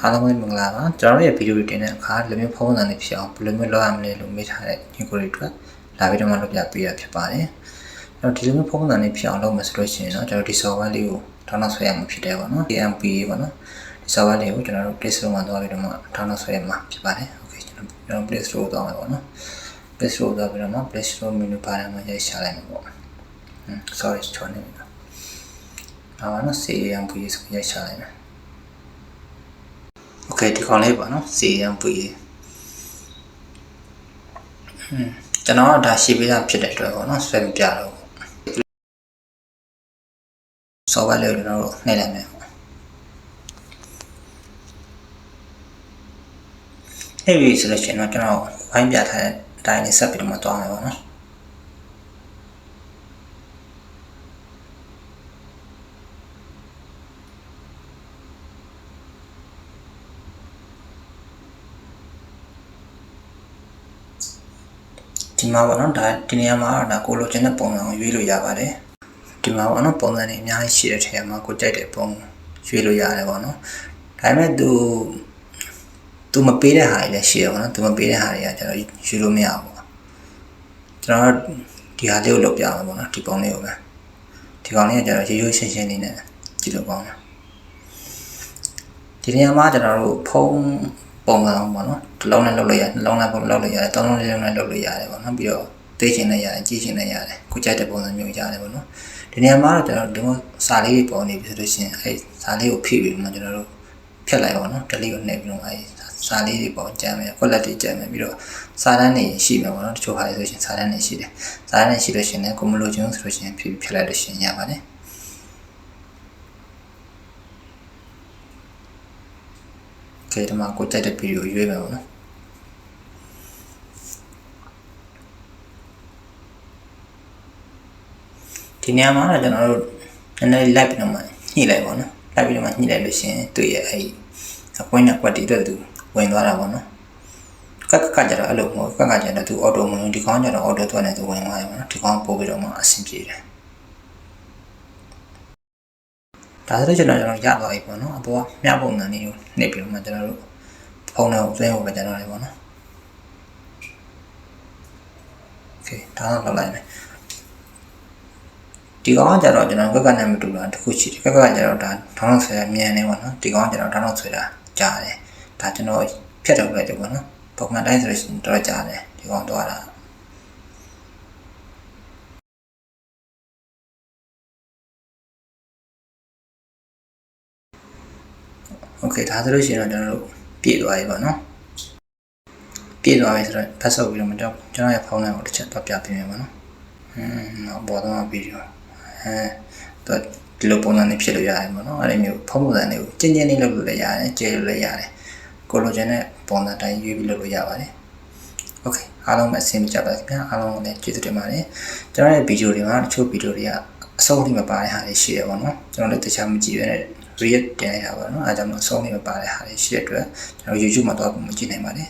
အားလုံးပဲမင်္ဂလာပါကျွန်တော်တို့ရဲ့ဗီဒီယိုတွေတင်တဲ့အခါလူမျိုးဖုန်းစံတွေဖြစ်အောင်ဘယ်လိုမျိုးလုပ်ရမလဲလို့မေးထားတဲ့ညီကိုတွေအတွက်လာပြီးတော့မှလုပ်ပြပေးရဖြစ်ပါတယ်အဲ့တော့ဒီလိုမျိုးဖုန်းစံတွေဖြစ်အောင်လုပ်မယ်ဆိုလို့ရှိရင်တော့ကျွန်တော်ဒီ software လေးကို download ဆွဲရမှာဖြစ်တယ်ပေါ့နော် AMP ပေါ့နော်ဒီ software လေးကိုကျွန်တော်တို့ Play Store မှာသွားပြီးတော့မှ download ဆွဲရမှာဖြစ်ပါတယ် okay ကျွန်တော်ကျွန်တော် Play Store သွားမှာပေါ့နော် Play Store သွားပြီးတော့မှ Play Store menu bar မှာရိုက်ရှာလိုက်မှာပေါ့ဟွန်း sorry ချောနေပြီနော်ဒါပါနော် CAMP ဆိုရိုက်ရှာလိုက်မယ် โอเคဒီကောင်လေးပါနော် CM ပွေဟွန်းကျွန်တော်ကဒါရှိပေးတာဖြစ်တဲ့အတွက်ပေါ့နော်ဆွဲမပြတော့ဘူး software လေးကိုကျွန်တော်တို့နှိပ်လိုက်မယ်ပေါ့နှိပ်ပြီဆိုလို့ရှိရင်တော့ကျွန်တော်ဝိုင်းပြထားတဲ့အတိုင်းလေးဆက်ပြီးတော့မှသွားမယ်ပေါ့နော် ဒီမှာပေါ့နော်ဒါဒီနေရာမှာဒါကိုလိုချင်တဲ့ပုံစံကိုရွေးလို့ရပါတယ်ဒီမှာပေါ့နော်ပုံစံတွေအများကြီးရှိတဲ့ထဲမှာကိုကြိုက်တဲ့ပုံရွေးလို့ရတယ်ပေါ့နော်ဒါပေမဲ့သူသူမပေးတဲ့ဟာတွေလည်းရှိရပါတော့သူမပေးတဲ့ဟာတွေကကျွန်တော်ယူလို့မရဘူးပေါ့ကျွန်တော်ဒီဟာလေးကိုလုပ်ပြမှာပေါ့နော်ဒီပုံလေးကိုပဲဒီကောင်လေးကကျွန်တော်ရိုးရိုးရှင်းရှင်းလေးနဲ့ကြည့်လို့ကောင်းတယ်ဒီနေရာမှာကျွန်တော်တို့ဖုံး ပုံစံပေါ့နော်တစ်လုံးနဲ့လုပ်လို့ရတယ်နှလုံးနဲ့ပုံလုပ်လို့ရတယ်သုံးလုံးလေးလုံးနဲ့လုပ်လို့ရတယ်ပေါ့နော်ပြီးတော့သိချင်လည်းရတယ်ကြည့်ချင်လည်းရတယ်ကိုကြိုက်တဲ့ပုံစံမျိုးရတယ်ပေါ့နော်ဒီနေရာမှာတော့ကျွန်တော်ဒီမှာစာလေးတွေပေါ်နေပြီဆိုလို့ရှိရင်အဲစာလေးကိုဖိပြီးမှကျွန်တော်တို့ဖြတ်လိုက်ပါတော့ delete ကိုနှိပ်ပြီးတော့အဲစာလေးတွေပေါ်ကြမ်းမယ် quality ကြမ်းမယ်ပြီးတော့စာတန်းတွေရှိမှာပေါ့နော်တချို့ဟာတွေဆိုရှင်စာတန်းတွေရှိတယ်စာတန်းတွေရှိလို့ရှိရင်လည်းကိုမလို့ချင်းဆိုလို့ရှိရင်ဖြည့်ဖြတ်လိုက်လို့ရှိရင်ရပါတယ် ကဲဒီမှာကိုကြိုက်တဲ့ဗီဒီယိုရွေးမယ်ပေါ့နော်ဒီနေရာမှာတော့ကျွန်တော်တို့နည်းနည်းလိုက်ပြီးတော့မှညှိလိုက်ပါတော့လိုက်ပြီးတော့မှညှိလိုက်လို့ရှိရင်တွေ့ရအဲ့အပွင့်နဲ့ကွက်တီတော့သူဝင်သွားတာပေါ့နော်ကက်ကကကြတော့အဲ့လိုမဟုတ်ကက်ကကြတော့သူအော်တိုဝင်ဒီကောင်ကြတော့အော်တိုသွားနေသူဝင်သွားတယ်ပေါ့နော်ဒီကောင်ပို့ပြီးတော့မှအဆင်ပြေတယ် ဒါဆိုတော့ကျွန်တော်ကျွန်တော်ရသွားပြီပေါ့နော်အပေါ်ကမြပုံစံလေးကိုနှိပ်ပြီးတော့မှကျွန်တော်တို့ဖုန်းထဲကိုသွင်းဖို့ပဲကျွန်တော်လေးပေါ့နော်โอเคဒါတော့လောက်လိုက်မယ်ဒီကောင်ကကြတော့ကျွန်တော်ကက်ကနဲ့မတူတာတခုရှိတယ်ကက်ကကြတော့ဒါထောင်းဆွဲမြန်နေပေါ့နော်ဒီကောင်ကကြတော့ထောင်းဆွဲတာကြားတယ်ဒါကျွန်တော်ဖြတ်ထုတ်လိုက်တယ်ပေါ့နော်ပုံမှန်တိုင်းဆိုလို့ရှိရင်တော့ကြားတယ်ဒီကောင်တော့ okay ဒါဆိုလို့ရှိရင်တော့ကျွန်တော်တို့ပြည့်သွားပြီပေါ့နော်ပြည့်သွားပြီဆိုတော့ဖတ်ဆုပ်ပြီးတော့မတော့ကျွန်တော်ရဖုန်းလိုက်ကိုတစ်ချက်တော့ပြပေးမယ်ပေါ့နော်ဟင်းတော့ပေါ်တော့ဗီဒီယိုအဲတော့ဒီလိုပုံစံနဲ့ဖြစ်လို့ရတယ်ပေါ့နော်အဲ့ဒီမျိုးဖုန်းပုံစံတွေကိုကျဉ်းကျဉ်းလေးလုပ်လို့လည်းရတယ်ကျဲလို့လည်းရတယ်ကိုလိုချင်တဲ့ပုံစံတိုင်းရွေးပြီးလုပ်လို့ရပါတယ် okay အားလုံးပဲအဆင်ပြေကြပါခင်ဗျာအားလုံးလည်းကျေးဇူးတင်ပါတယ်ကျွန်တော်ရဲ့ဗီဒီယိုတွေမှာတချို့ဗီဒီယိုတွေကအဆုံးအထိမပါတဲ့ဟာတွေရှိတယ်ပေါ့နော်ကျွန်တော်လည်းတခြားမကြည့်ရတဲ့ react တင်ရတာပေါ့နော်အဲဒါကြောင့်မအဆုံးထိမပါတဲ့ဟာတွေရှိတဲ့အတွက်ကျွန်တော် YouTube မှာတော့မကြည့်နိုင်ပါနဲ့